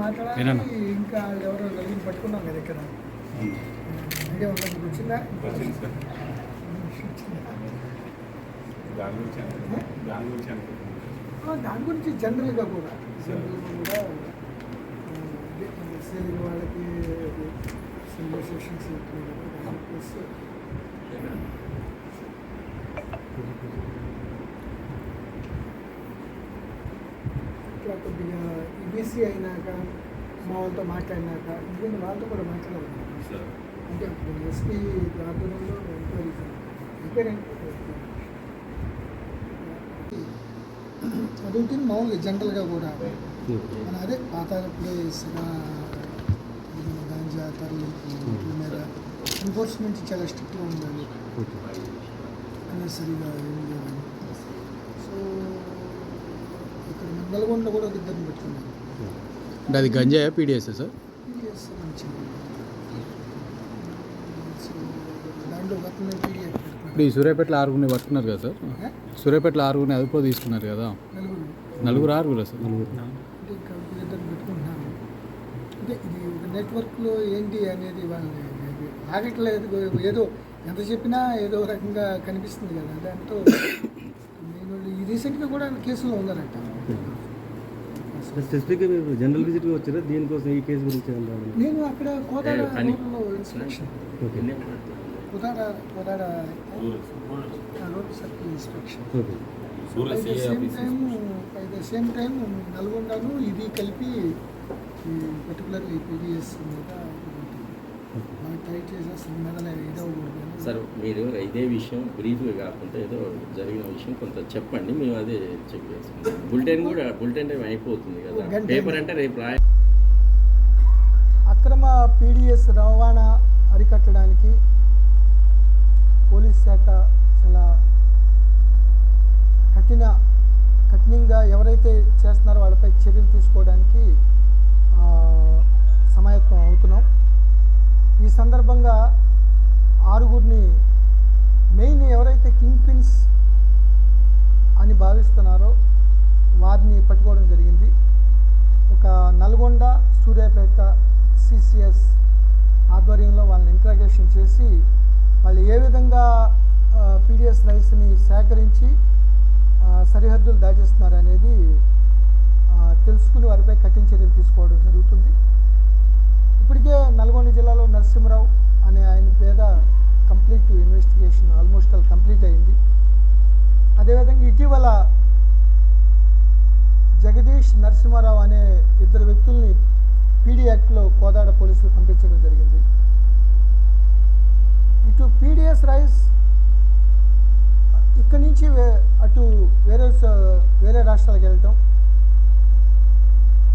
మాట్లాడాలి. ఇంకా ఎవరో నలుగురు పట్టుకున్నాం కదా ఇక్కడ ఉందా మీకు వచ్చిందా దాని గురించి జనరల్గా కూడా. జనరల్గా కూడా వాళ్ళకి సెక్షన్స్ ప్లస్ ఇట్లా కొద్దిగా ఈబీసీ అయినాక మా వాళ్ళతో మాట్లాడినాక ఇంకొన్ని వాళ్ళతో కూడా మాట్లాడాలి సార్. అంటే ఎస్పీ ఆధ్వర్యంలో ఎంక్వైరీ ఎంక్వైరీ చదువుతుంది మామూలుగా జనరల్గా కూడా. మన అదే పాత ప్లేస్ వీటి మీద ఎన్ఫోర్స్మెంట్ చాలా స్ట్రిక్ట్గా ఉండాలి. ఏం సో ఇక్కడ నల్గొండలో కూడా ఒక ఇద్దరిని పెట్టుకున్నాం అంటే అది గంజాయా పీడిఎస్ సార్? పీడిఎస్ సో దాంట్లో పీడిఎస్ ఇప్పుడు ఈ సూర్యాపేటలో ఆరుగురిని పట్టుకున్నారు కదా సార్? సూర్యాపేటలో ఆరుగురిని అదుపు తీసుకున్నారు కదా? నలుగురు. నలుగురు ఆరుగురు సార్? నలుగురు అంటే ఇంకా ఇద్దరు పెట్టుకుంటున్నాను అంటే ఇది ఒక నెట్వర్క్లో ఏంటి అనేది వాళ్ళని ఆగట్లేదు. ఏదో ఎంత చెప్పినా ఏదో రకంగా కనిపిస్తుంది కదా. దాంతో నేను ఈ రీసెంట్గా కూడా కేసులో ఉన్నారంట. స్పెసిఫిక్గా మీరు జనరల్ విజిట్గా వచ్చారా? దీనికోసం ఈ కేసు గురించి? నేను అక్కడ Kodad inspection. Okay. Kodad Kodad road circle inspection. Same time at the same time నల్గొండను ఇది కలిపి పీడిఎస్ మీద సార్ మీరు ఇదే విషయం బ్రీఫ్గా కాకుండా ఏదో జరిగిన విషయం కొంత చెప్పండి మేము అదే చెక్ చేస్తాం. బులెటిన్ కూడా బులెటిన్ టైం అయిపోతుంది కదా. పేపర్ అంటే రేపు రాయ అక్రమ పీడిఎస్ రవాణా అరికట్టడానికి పోలీస్ శాఖ చాలా కఠిన కఠినంగా ఎవరైతే చేస్తున్నారో వాళ్ళపై చర్యలు తీసుకోవడానికి సమాయత్తం అవుతున్నాం. ఈ సందర్భంగా ఆరుగురిని మెయిన్ ఎవరైతే కింగ్ పిన్స్ అని భావిస్తున్నారో వారిని పట్టుకోవడం జరిగింది. ఒక నల్గొండ సూర్యాపేట సిసిఎస్ ఆధ్వర్యంలో వాళ్ళని ఇంట్రాగేషన్ చేసి వాళ్ళు ఏ విధంగా పీడిఎస్ రైస్ని సేకరించి సరిహద్దులు దాచేస్తున్నారనేది అనేది తెలుసుకుని వారిపై కఠిన చర్యలు తీసుకోవడం జరుగుతుంది. ఇప్పటికే నల్గొండ జిల్లాలో నరసింహరావు అనే ఆయన పేద complete investigation almost all complete అయింది. అదేవిధంగా ఇటీవల జగదీష్ నరసింహారావు అనే ఇద్దరు వ్యక్తుల్ని పీడీ యాక్ట్లో కోదాడ పోలీసులు పంపించడం జరిగింది. ఇటు పీడిఎస్ రైస్ ఇక్కడి నుంచి అటు వేరే వేరే రాష్ట్రాలకు వెళ్తాం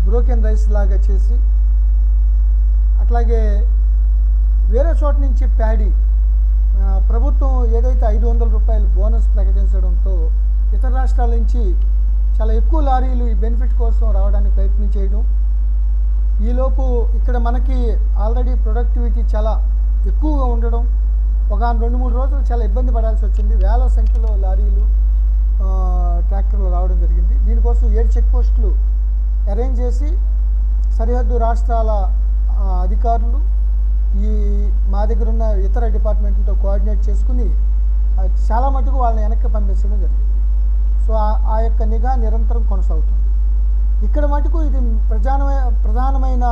బ్రోకెన్ రైస్ లాగా చేసి అట్లాగే వేరే చోట నుంచి ప్యాడీ ప్రభుత్వం ఏదైతే ఐదు వందల రూపాయలు బోనస్ ప్రకటించడంతో ఇతర రాష్ట్రాల నుంచి చాలా ఎక్కువ లారీలు ఈ బెనిఫిట్ కోసం రావడానికి ప్రయత్నం చేయడం ఈలోపు ఇక్కడ మనకి ఆల్రెడీ ప్రొడక్టివిటీ చాలా ఎక్కువగా ఉండడం ఒక రెండు మూడు రోజులు చాలా ఇబ్బంది పడాల్సి వచ్చింది. వేల సంఖ్యలో లారీలు ట్రాక్టర్లు రావడం జరిగింది. దీనికోసం ఏడు చెక్ పోస్టులు అరేంజ్ చేసి సరిహద్దు రాష్ట్రాల అధికారులు ఈ మా దగ్గర ఉన్న ఇతర డిపార్ట్మెంట్లతో కోఆర్డినేట్ చేసుకుని చాలా మటుకు వాళ్ళని వెనక్కి పంపించడం జరిగింది. సో ఆ- యొక్క నిఘా నిరంతరం కొనసాగుతుంది. ఇక్కడ మటుకు ఇది ప్రధానమైన ప్రధానమైన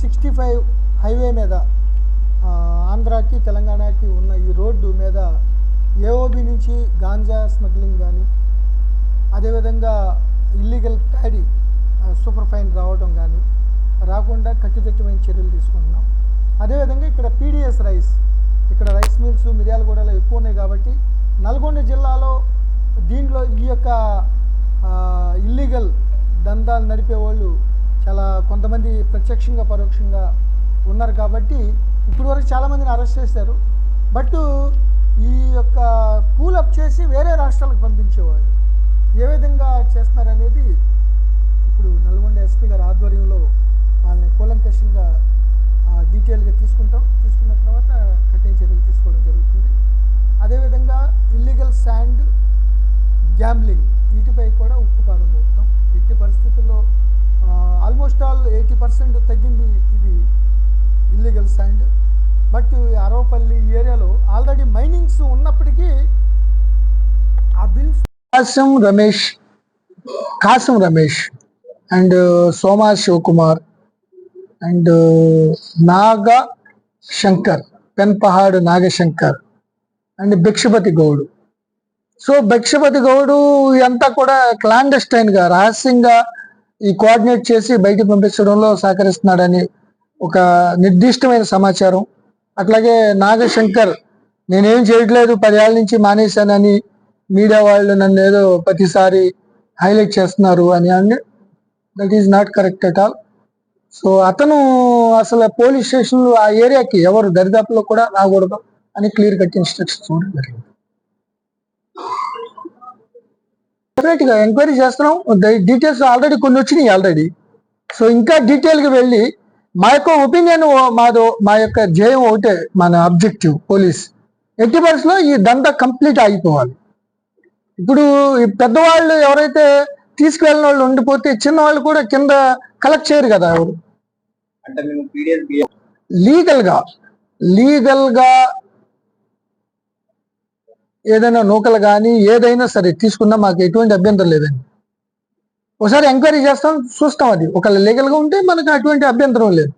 సిక్స్టీ ఫైవ్ హైవే మీద ఆంధ్రాకి తెలంగాణకి ఉన్న ఈ రోడ్డు మీద ఏఓబి నుంచి గాంజా స్మగ్లింగ్ కానీ అదేవిధంగా ఇల్లీగల్ ప్యాడీ సూపర్ ఫైన్ రావడం కానీ రాకుండా కట్టుదిట్టమైన చర్యలు తీసుకుంటున్నాం. అదేవిధంగా ఇక్కడ పీడిఎస్ రైస్ ఇక్కడ రైస్ మిల్స్ మిర్యాలగూడలో ఎక్కువ ఉన్నాయి కాబట్టి నల్గొండ జిల్లాలో దీంట్లో ఈ యొక్క ఇల్లీగల్ దందాలు నడిపే వాళ్ళు చాలా కొంతమంది ప్రత్యక్షంగా పరోక్షంగా ఉన్నారు కాబట్టి ఇప్పుడు వరకు చాలామందిని అరెస్ట్ చేశారు. బట్ ఈ యొక్క పూలప్ చేసి వేరే రాష్ట్రాలకు పంపించేవాళ్ళు. ఏ విధంగా చేస్తున్నారనేది అనేది నల్గొండ ఎస్పీ గారి ఆధ్వర్యంలో వాళ్ళని కూలంకషంగా డీటెయిల్గా తీసుకుంటాం. తీసుకున్న తర్వాత కఠిన చర్యలు తీసుకోవడం జరుగుతుంది. అదేవిధంగా ఇల్లీగల్ శాండ్ గ్యాంబ్లింగ్ వీటిపై కూడా ఉక్కుపాదం మోపుతాం. ఎట్టి పరిస్థితుల్లో ఆల్మోస్ట్ ఆల్ ఎయిటీ పర్సెంట్ తగ్గింది ఇది ఇల్లీగల్ శాండ్ బట్ అరవపల్లి ఏరియాలో ఆల్రెడీ మైనింగ్స్ ఉన్నప్పటికీ ఆ bills Kasam Ramesh Kasam Ramesh and Soma Shivakumar and Naga Shankar Penpahad Nagashankar and Bhikshapathi Goud. So Bhikshapathi Goud ఇదంతా కూడా క్లాండెస్టైన్గా రహస్యంగా ఈ కోఆర్డినేట్ చేసి బయటికి పంపించడంలో సహకరిస్తున్నాడని ఒక నిర్దిష్టమైన సమాచారం. అట్లాగే నాగశంకర్ నేనేం చేయట్లేదు పదేళ్ళ నుంచి మానేశానని మీడియా వాళ్ళు నన్ను ఏదో ప్రతిసారి హైలైట్ చేస్తున్నారు అని అని that is not correct at all so అతను అసలు పోలీస్ స్టేషన్ ఆ ఏరియాకి ఎవరు దరిదాపులో కూడా రాకూడదు అని క్లియర్ కట్ ఇన్స్ట్రక్షన్స్ ఇవ్వడం జరిగింది. గా ఎంక్వైరీ చేస్తున్నాం. డీటెయిల్స్ ఆల్రెడీ కొన్ని వచ్చినాయి ఆల్రెడీ సో ఇంకా డీటెయిల్గా వెళ్ళి మా యొక్క ఒపీనియన్ మాదో మా యొక్క ధ్యేయం ఒకటే మన అబ్జెక్టివ్ పోలీస్ ఎట్టి పరిస్థితుల్లో ఈ దందా కంప్లీట్ ఆగిపోవాలి ఇప్పుడు పెద్దవాళ్ళు ఎవరైతే తీసుకువెళ్ళిన వాళ్ళు ఉండిపోతే చిన్న వాళ్ళు కూడా కింద కలెక్ట్ చేయరు కదా ఎవరు? లీగల్గా లీగల్గా ఏదైనా నూకలు కానీ ఏదైనా సరే తీసుకున్నా మాకు ఎటువంటి అభ్యంతరం లేదండి. ఒకసారి ఎంక్వైరీ చేస్తాం చూస్తాం అది. ఒకవేళ లీగల్గా ఉంటే మనకు అటువంటి అభ్యంతరం లేదు.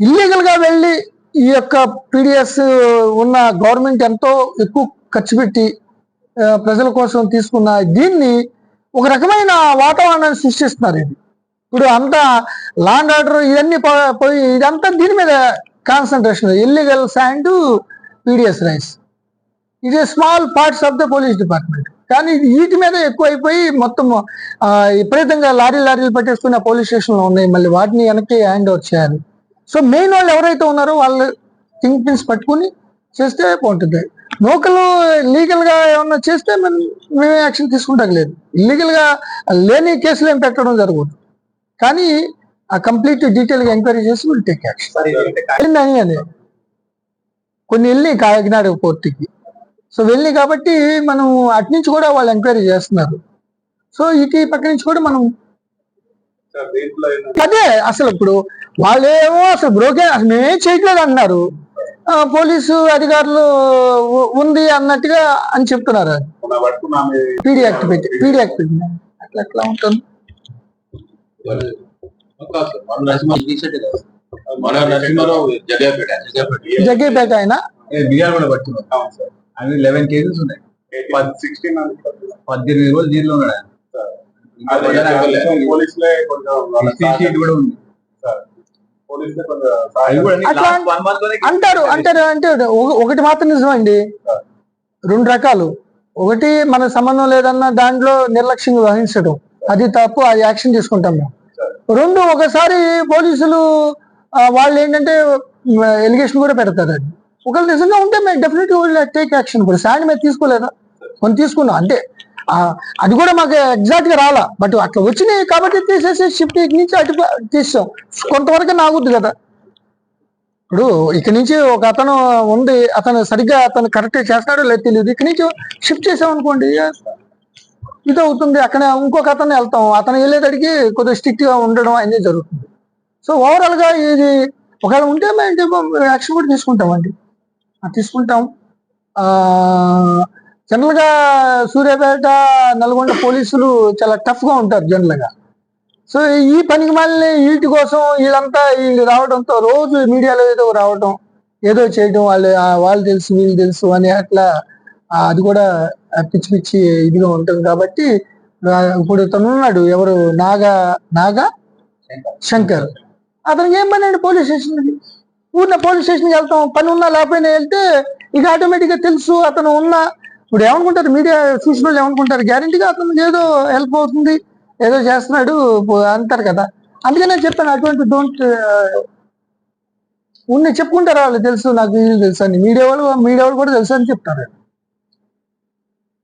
ఇల్లీగల్గా వెళ్ళి ఈ యొక్క పీడిఎస్ ఉన్న గవర్నమెంట్ ఎంతో ఎక్కువ ఖర్చు పెట్టి ప్రజల కోసం తీసుకున్న దీన్ని ఒక రకమైన వాతావరణాన్ని సృష్టిస్తున్నారు ఇది. ఇప్పుడు అంతా లాండ్ ఆర్డర్ ఇవన్నీ పోయి ఇదంతా దీని మీద concentration illegal sand PDS rice ఇది small parts of the police department కానీ ఇది వీటి మీద ఎక్కువ అయిపోయి మొత్తం విపరీతంగా లారీ లారీలు పట్టేసుకున్న పోలీస్ స్టేషన్లో ఉన్నాయి. మళ్ళీ వాటిని వెనక్కి హ్యాండ్ ఓవర్ చేయాలి. సో మెయిన్ వాళ్ళు ఎవరైతే ఉన్నారో వాళ్ళు థింక్ పిన్స్ పట్టుకుని చేస్తే బాగుంటుంది. లోకల్ లీగల్గా ఏమన్నా చేస్తే మనం మేమే యాక్షన్ తీసుకుంటాం లేదు. ఇల్లీగల్గా లేని కేసులు ఏం పెట్టడం జరగదు కానీ ఆ కంప్లీట్ డీటెయిల్గా ఎంక్వైరీ చేసి విల్ టేక్ యాక్షన్ అని కొన్ని వెళ్ళి కాకినాడ పోర్టుకి సో వెళ్ళి కాబట్టి మనం అటు నుంచి కూడా వాళ్ళు ఎంక్వైరీ చేస్తున్నారు. సో ఇటు పక్క నుంచి కూడా మనం అదే అసలు ఇప్పుడు వాళ్ళేమో అసలు బ్రోకే అసలు మేమేం చేయట్లేదు అంటున్నారు ఆ, పోలీసు అధికారులు ఉంది అన్నట్టుగా అని చెప్తున్నారు. మన పట్టుకున్నా పీడీ యాక్ట్ పెట్టి పీడీ యాక్ట్ పెట్టి అట్లా ఎట్లా ఉంటుంది జగ్గేపేట ఆయన? బీఆర్ కూడా పట్టుకున్నాం సార్. అవి లెవెన్ కేసెస్ ఉన్నాయి. సిక్స్టీన్ పద్దెనిమిది రోజులు జైల్లో ఉన్నాడు ఆయన. పోలీసులే కొంచెం కూడా ఉంది. అట్లా అంటారు అంటారు అంటే ఒక- ఒకటి మాత్రం నిజమండి రెండు రకాలు. ఒకటి మన సంబంధం లేదన్న దాంట్లో నిర్లక్ష్యంగా వహించడం. అది తప్పు అది యాక్షన్ తీసుకుంటాం మేము. రెండు ఒకసారి పోలీసులు వాళ్ళు ఏంటంటే ఎలిగేషన్ కూడా పెడతారు అది. ఒకవేళ నిజంగా ఉంటే మేము డెఫినెట్గా టేక్ యాక్షన్ ఇప్పుడు శాండ్ మీద తీసుకోలేదా? మనం తీసుకున్నాం అంటే అది కూడా మాకు ఎగ్జాక్ట్గా రాలా. బట్ అట్లా వచ్చినాయి కాబట్టి తీసేసి షిఫ్ట్ ఇటు నుంచి అటు తీసాం కొంతవరకు నాగుద్ది కదా. ఇప్పుడు ఇక్కడి నుంచి ఒక అతను ఉంది అతను సరిగ్గా అతను కరెక్ట్ చేస్తాడో లేదు తెలియదు ఇక్కడి నుంచి షిఫ్ట్ చేసాం అనుకోండి ఇది అవుతుంది. అక్కడ ఇంకొక అతను వెళ్తాం. అతను వెళ్ళేటడికి కొద్దిగా స్ట్రిక్ట్గా ఉండడం అనేది జరుగుతుంది. సో ఓవరాల్గా ఇది ఒకవేళ ఉంటే మేము యాక్షన్ కూడా తీసుకుంటామండి. తీసుకుంటాం. ఆ జనరల్గా సూర్యాపేట నల్గొండ పోలీసులు చాలా టఫ్గా ఉంటారు జనరల్గా. సో ఈ పనికి మళ్ళీ వీటి కోసం వీళ్ళంతా వీళ్ళు రావడంతో రోజు మీడియాలో ఏదో రావడం ఏదో చేయడం వాళ్ళు వాళ్ళు తెలుసు వీళ్ళు తెలుసు అని అట్లా అది కూడా పిచ్చి పిచ్చి ఇదిగా ఉంటుంది కాబట్టి ఇప్పుడు తనున్నాడు ఎవరు? నాగా నాగా శంకర్. అతనికి ఏం పని అండి పోలీస్ స్టేషన్కి ఊరిన పోలీస్ స్టేషన్కి వెళ్తాం పని ఉన్నా లేకపోయినా వెళ్తే ఇక ఆటోమేటిక్గా తెలుసు అతను ఉన్నా ఇప్పుడు ఏమనుకుంటారు? మీడియా చూసిన వాళ్ళు ఏమనుకుంటారు? గ్యారంటీగా అతను ఏదో హెల్ప్ అవుతుంది ఏదో చేస్తున్నాడు అంటారు కదా. అందుకనే నేను చెప్పాను అటువంటి డోంట్ uh, ఉన్న చెప్పుకుంటారు వాళ్ళు తెలుసు నాకు వీళ్ళు తెలుసు అని. మీడియా వాళ్ళు మీడియా వాళ్ళు కూడా తెలుసు అని చెప్తారు.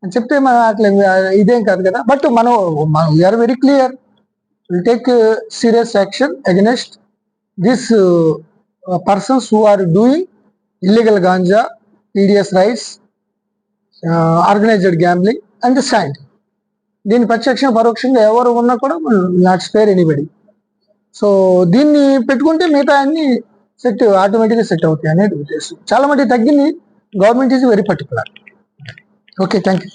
అని చెప్తే మనం అట్లా ఇదేం కాదు కదా. బట్ మనం we are very clear will take serious action against this persons who are doing illegal ganja PDS rice organised gambling and sand దీని ప్రత్యక్షంగా పరోక్షంగా ఎవరు ఉన్నా కూడా నాట్ స్పేర్ ఎనీబడి. సో దీన్ని పెట్టుకుంటే మిగతా అన్ని సెట్ ఆటోమేటిక్గా సెట్ అవుతాయి అనేది ఉద్దేశం. చాలా మటుకు తగ్గింది government is very particular okay thank you